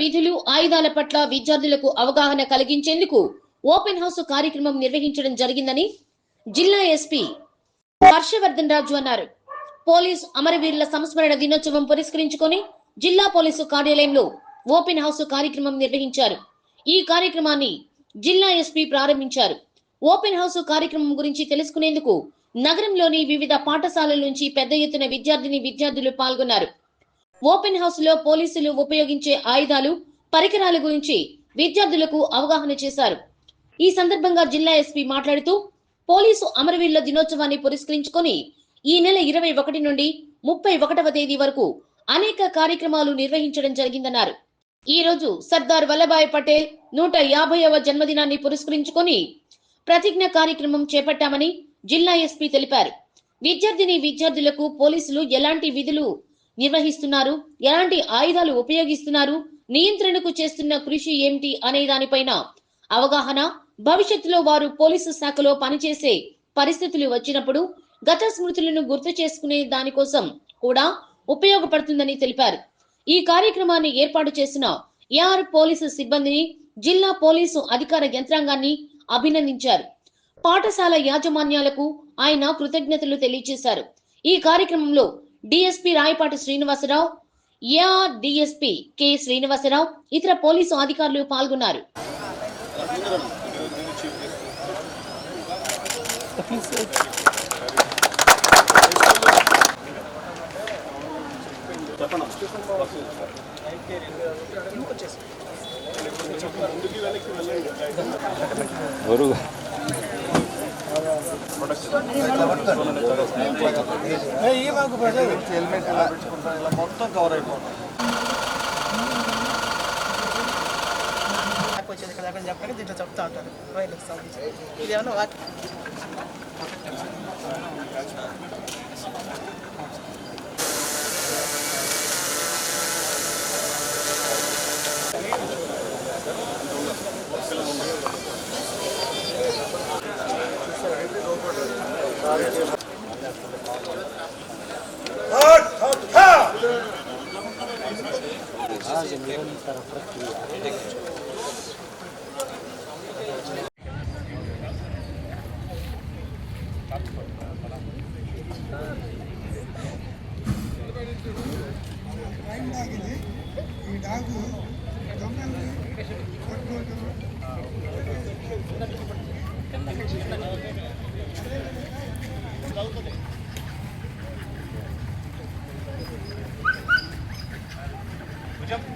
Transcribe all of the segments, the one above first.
విధులు ఆయుధాల పట్ల విద్యార్థులకు అవగాహన కలిగించేందుకు ఓపెన్ హౌస్ కార్యక్రమం నిర్వహించడం జరిగిందని జిల్లా ఎస్పీ హర్షవర్ధన్ రాజు అన్నారు. పోలీస్ అమరవీరుల సంస్మరణ దినోత్సవం పురస్కరించుకొని జిల్లా పోలీసు కార్యాలయంలో ఓపెన్ హౌస్ కార్యక్రమం నిర్వహించారు. ఈ కార్యక్రమాన్ని జిల్లా ఎస్పీ ప్రారంభించారు. ఓపెన్ హౌస్ కార్యక్రమం గురించి తెలుసుకునేందుకు నగరంలోని వివిధ పాఠశాలల నుంచి పెద్ద ఎత్తున విద్యార్థిని విద్యార్థులు పాల్గొన్నారు. ఓపెన్ హౌస్లో పోలీసులు ఉపయోగించే ఆయుధాలు పరికరాల గురించి విద్యార్థులకు అవగాహన చేశారు. ఈ సందర్భంగా జిల్లా ఎస్పీ మాట్లాడుతూ పోలీసు అమరవీరుల దినోత్సవాన్ని పురస్కరించుకొని ఈ నెల ఇరవై ఒకటి నుండి ముప్పై ఒకటవ తేదీ వరకు అనేక కార్యక్రమాలు నిర్వహించడం జరిగిందన్నారు. ఈ రోజు సర్దార్ వల్లభాయ్ పటేల్ నూట యాభైవ జన్మదినాన్ని పురస్కరించుకొని ప్రతిజ్ఞ కార్యక్రమం చేపట్టామని జిల్లా ఎస్పీ తెలిపారు. విద్యార్థిని విద్యార్థులకు పోలీసులు ఎలాంటి విధులు నిర్వహిస్తున్నారు? ఎలాంటి ఆయుధాలు ఉపయోగిస్తున్నారు? నియంత్రణకు చేస్తున్న కృషి ఏమిటి అనే దానిపైన అవగాహన భవిష్యత్తులో వారు పోలీసు శాఖలో పనిచేసే పరిస్థితులు వచ్చినప్పుడు గత స్మృతులను గుర్తు చేసుకునే దానికోసం కూడా ఉపయోగపడుతుందని తెలిపారు. ఈ కార్యక్రమాన్ని ఏర్పాటు చేసిన ఏఆర్ పోలీసు సిబ్బందిని జిల్లా పోలీసు అధికార యంత్రాంగాన్ని అభినందించారు. పాఠశాల యాజమాన్యాలకు ఆయన కృతజ్ఞతలు తెలియజేశారు. ఈ కార్యక్రమంలో DSP Rayapati Srinivasarao AR DSP K Srinivasarao ఇతర పోలీసు అధికారులు పాల్గొన్నారు. హెల్మెట్ ఇలా పెట్టుకుంటాం ఇలా మొత్తం కవర్ అయిపోతుంది వచ్చేది కదా చెప్పాక దీంట్లో చెప్తా ఉంటారు వైర్లకు సంబంధించి ఇదేమన్నా sadece güvenli tarafı değil. ಈ ಡಾಗು ಗಮನ ಕೊಟ್ಟು వాక్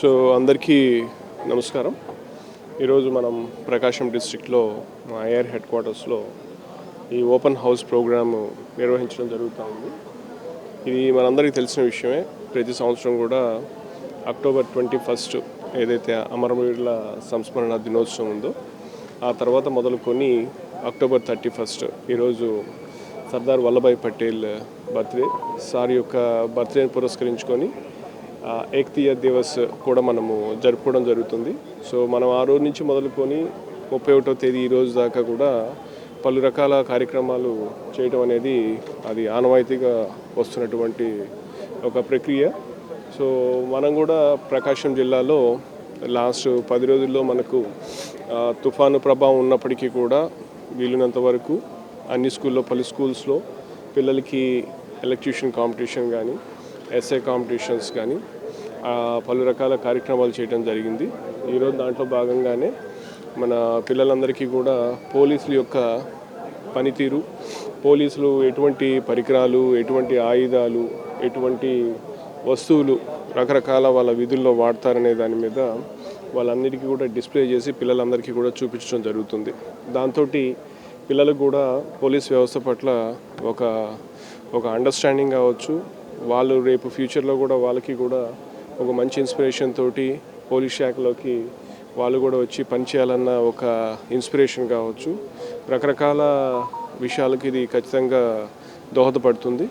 సో అందరికీ నమస్కారం ఈరోజు మనం ప్రకాశం డిస్టిక్లో మా ఐఆర్ హెడ్ క్వార్టర్స్లో ఈ ఓపెన్ హౌస్ ప్రోగ్రాము నిర్వహించడం జరుగుతూ ఉంది ఇది మనందరికీ తెలిసిన విషయమే. ప్రతి సంవత్సరం కూడా అక్టోబర్ ట్వంటీ ఫస్ట్ ఏదైతే అమరవీరుల సంస్మరణ దినోత్సవం ఉందో ఆ తర్వాత మొదలుకొని అక్టోబర్ థర్టీ ఫస్ట్ ఈరోజు సర్దార్ వల్లభాయ్ పటేల్ బర్త్డే సార్ యొక్క బర్త్డేని పురస్కరించుకొని ఏక్తీయ దివస్ కూడా మనము జరుపుకోవడం జరుగుతుంది. సో మనం ఆ రోజు నుంచి మొదలుకొని ముప్పై ఒకటో తేదీ ఈ రోజు దాకా కూడా పలు రకాల కార్యక్రమాలు చేయటం అనేది అది ఆనవాయితీగా వస్తున్నటువంటి ఒక ప్రక్రియ. సో మనం కూడా ప్రకాశం జిల్లాలో లాస్ట్ పది రోజుల్లో మనకు తుఫాను ప్రభావం ఉన్నప్పటికీ కూడా వీలున్నంత వరకు అన్ని స్కూల్లో పలు స్కూల్స్లో పిల్లలకి ఎలక్ట్రిషన్ కాంపిటీషన్ కానీ ఎస్ఏ కాంపిటీషన్స్ కానీ పలు రకాల కార్యక్రమాలు చేయడం జరిగింది. ఈరోజు దాంట్లో భాగంగానే మన పిల్లలందరికీ కూడా పోలీసుల యొక్క పనితీరు పోలీసులు ఎటువంటి పరికరాలు ఎటువంటి ఆయుధాలు ఎటువంటి వస్తువులు రకరకాల వాళ్ళ విధుల్లో వాడతారనే దాని మీద వాళ్ళందరికీ కూడా డిస్ప్లే చేసి పిల్లలందరికీ కూడా చూపించడం జరుగుతుంది. దాంతో పిల్లలకు కూడా పోలీస్ వ్యవస్థ పట్ల ఒక ఒక అండర్స్టాండింగ్ కావచ్చు వాళ్ళు రేపు ఫ్యూచర్లో కూడా వాళ్ళకి కూడా ఒక మంచి ఇన్స్పిరేషన్ తోటి పోలీస్ శాఖలోకి వాళ్ళు కూడా వచ్చి పనిచేయాలన్న ఒక ఇన్స్పిరేషన్ కావచ్చు. రకరకాల విషయాలకి ఇది ఖచ్చితంగా దోహదపడుతుంది.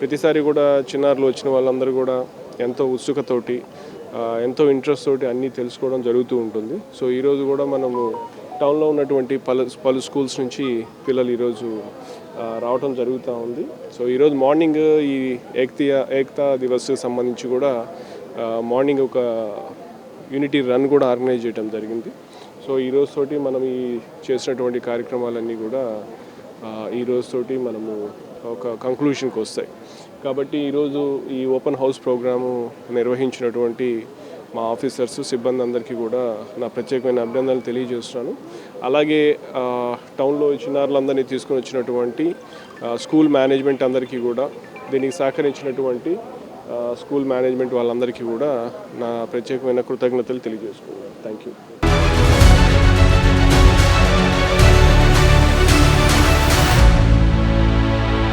ప్రతిసారి కూడా చిన్నారులు వచ్చిన వాళ్ళందరూ కూడా ఎంతో ఉత్సుకతోటి ఎంతో ఇంట్రెస్ట్ తోటి అన్నీ తెలుసుకోవడం జరుగుతూ ఉంటుంది. సో ఈరోజు కూడా మనము టౌన్లో ఉన్నటువంటి పలు పలు స్కూల్స్ నుంచి పిల్లలు ఈరోజు రావటం జరుగుతూ ఉంది. సో ఈరోజు మార్నింగ్ ఈ ఏక్తియా ఏక్తా దివస్ సంబంధించి కూడా మార్నింగ్ ఒక యూనిటీ రన్ కూడా ఆర్గనైజ్ చేయడం జరిగింది. సో ఈ రోజుతోటి మనం ఈ చేసినటువంటి కార్యక్రమాలన్నీ కూడా ఈ రోజుతోటి మనము ఒక కంక్లూషన్కి వస్తాయి. కాబట్టి ఈరోజు ఈ ఓపెన్ హౌస్ ప్రోగ్రాము నిర్వహించినటువంటి మా ఆఫీసర్స్ సిబ్బంది అందరికీ కూడా నా ప్రత్యేకమైన అభినందనలు తెలియజేస్తున్నాను. అలాగే టౌన్లో చిన్నారులందరినీ తీసుకొని వచ్చినటువంటి స్కూల్ మేనేజ్మెంట్ అందరికీ కూడా దీనికి సహకరించినటువంటి స్కూల్ మేనేజ్మెంట్ వాళ్ళందరికీ కూడా నా ప్రత్యేకమైన కృతజ్ఞతలు తెలియజేసుకున్నాను థ్యాంక్ యూ